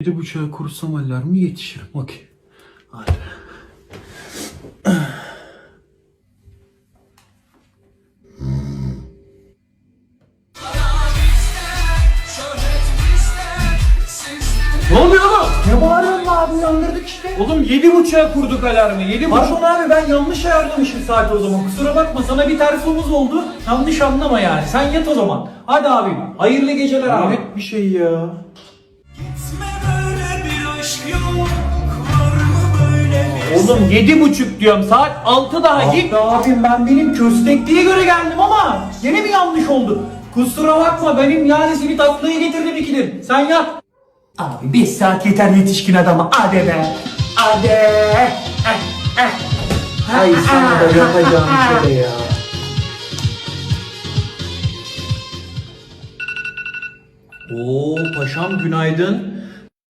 Yedi buçuğa kursam alarmı yetişirim. Okey. Hadi. Ne oluyor oğlum? Ne bağırıyorsun abi uyandırdık işte. Oğlum yedi buçuğa kurduk alarmı. Yedi buçuk. Pardon abi ben yanlış ayarlamışım saati o zaman. Kusura bakma sana bir tersimiz oldu. Yanlış anlama yani. Sen yat o zaman. Hadi abim. Hayırlı geceler abi. Hayret bir şey ya. Oğlum yedi buçuk diyorum saat altı daha git. abim ben benim köstekliğe göre geldim ama yine mi yanlış oldu? Kusura bakma benim yani seni tatlıya getirdim ikidir. Sen yat. Abi 5 saat yeter yetişkin adama. Hadi be. Hadi. Eh, eh. Hay sana da yapacağım şey ya. Oo paşam günaydın.